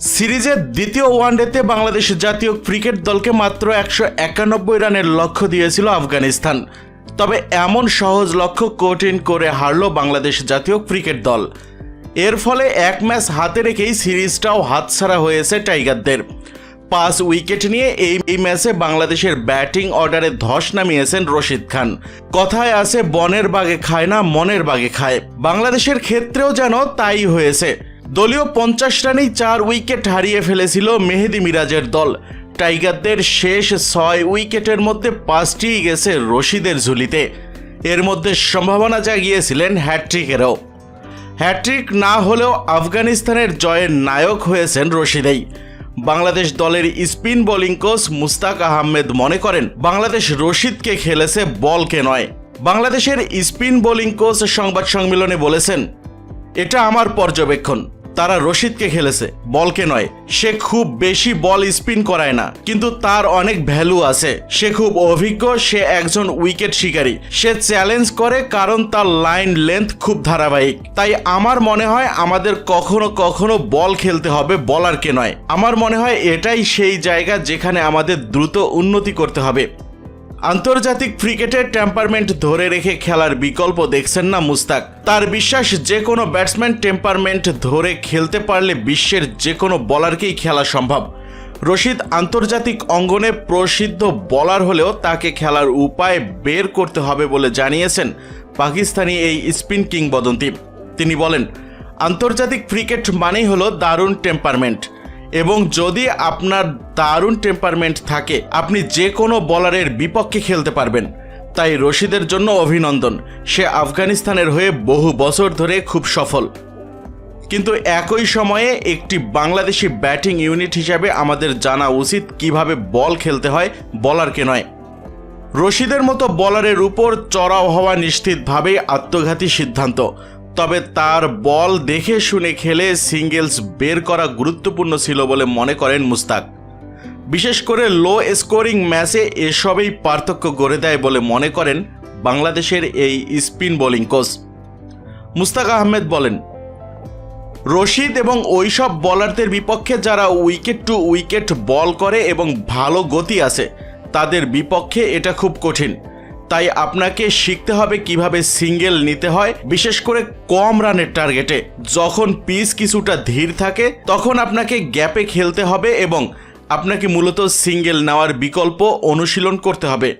সিরিজের দ্বিতীয় ওয়ানডেতে বাংলাদেশ জাতীয় ক্রিকেট দলকে মাত্র একশো একানব্বই রানের লক্ষ্য দিয়েছিল আফগানিস্তান। তবে এমন সহজ লক্ষ্য কঠিন করে হারল বাংলাদেশ জাতীয় ক্রিকেট দল। এর ফলে এক ম্যাচ হাতে রেখেই সিরিজটাও হাতছাড়া হয়েছে টাইগারদের। পাঁচ উইকেট নিয়ে এই এই ম্যাচে বাংলাদেশের ব্যাটিং অর্ডারে ধস নামিয়েছেন রশিদ খান। কথায় আছে, বনের বাগে খায় না, মনের বাগে খায়। বাংলাদেশের ক্ষেত্রেও যেন তাই হয়েছে। দলীয় পঞ্চাশ রানেই চার উইকেট হারিয়ে ফেলেছিল মেহেদি মিরাজের দল। টাইগারদের শেষ ছয় উইকেটের মধ্যে পাঁচটিই গেছে রশিদের ঝুলিতে। এর মধ্যে সম্ভাবনা জাগিয়েছিলেন হ্যাট্রিকেরও হ্যাট্রিক না হলেও আফগানিস্তানের জয়ের নায়ক হয়েছেন রশিদেই। বাংলাদেশ দলের spin bowling coach Mushtaq Ahmed মনে করেন, বাংলাদেশ রশিদকে খেলেছে বলকে নয়। বাংলাদেশের স্পিন বোলিং কোচ সংবাদ সম্মেলনে বলেছেন, এটা আমার পর্যবেক্ষণ। তারা রশিদকে খেলেছে, বলকে নয়। সে খুব বেশি বল স্পিন করায় না, কিন্তু তার অনেক ভ্যালু আছে। সে খুব অভিজ্ঞ, সে একজন উইকেট শিকারী। সে চ্যালেঞ্জ করে কারণ তার লাইন লেন্থ খুব ধারাবাহিক। তাই আমার মনে হয় আমাদের কখনো কখনো বল খেলতে হবে বলারকে নয়। আমার মনে হয় এটাই সেই জায়গা যেখানে আমাদের দ্রুত উন্নতি করতে হবে। আন্তর্জাতিক ক্রিকেটের টেম্পারমেন্ট ধরে রেখে খেলার বিকল্প দেখছেন না মুস্তাক। তার বিশ্বাস যে কোনো ব্যাটসম্যান টেম্পারমেন্ট ধরে খেলতে পারলে বিশ্বের যে কোনো বলারকেই খেলা সম্ভব। রশিদ আন্তর্জাতিক অঙ্গনে প্রসিদ্ধ বলার হলেও তাকে খেলার উপায় বের করতে হবে বলে জানিয়েছেন পাকিস্তানি এই স্পিন কিংবদন্তি। তিনি বলেন, আন্তর্জাতিক ক্রিকেট মানেই হলো দারুণ টেম্পারমেন্ট এবং যদি আপনার দারুণ টেম্পারমেন্ট থাকে, আপনি যে কোনো বলারের বিপক্ষে খেলতে পারবেন। তাই রশিদের জন্য অভিনন্দন। সে আফগানিস্তানের হয়ে বহু বছর ধরে খুব সফল। কিন্তু একই সময়ে একটি বাংলাদেশি ব্যাটিং ইউনিট হিসাবে আমাদের জানা উচিত কীভাবে বল খেলতে হয় বলারকে নয়। রশিদের মতো বলারের উপর চড়াও হওয়া নিশ্চিতভাবেই আত্মঘাতী সিদ্ধান্ত। তবে তার বল দেখে শুনে খেলে সিঙ্গেলস বের করা গুরুত্বপূর্ণ ছিল বলে মনে করেন মুস্তাক। বিশেষ করে লো স্কোরিং ম্যাচে এসবেই পার্থক্য গড়ে দেয় বলে মনে করেন বাংলাদেশের এই spin bowling coach. Mushtaq Ahmed বলেন, রশিদ এবং ওইসব বলারদের বিপক্ষে যারা উইকেট টু উইকেট বল করে এবং ভালো গতি আছে, তাদের বিপক্ষে এটা খুব কঠিন। তাই আপনাকে শিখতে হবে কীভাবে সিঙ্গেল নিতে হয়, বিশেষ করে কম রানের টার্গেটে। যখন পিস কিছুটা ধীর থাকে, তখন আপনাকে গ্যাপে খেলতে হবে এবং আপনাকে মূলত সিঙ্গেল নেওয়ার বিকল্প অনুশীলন করতে হবে।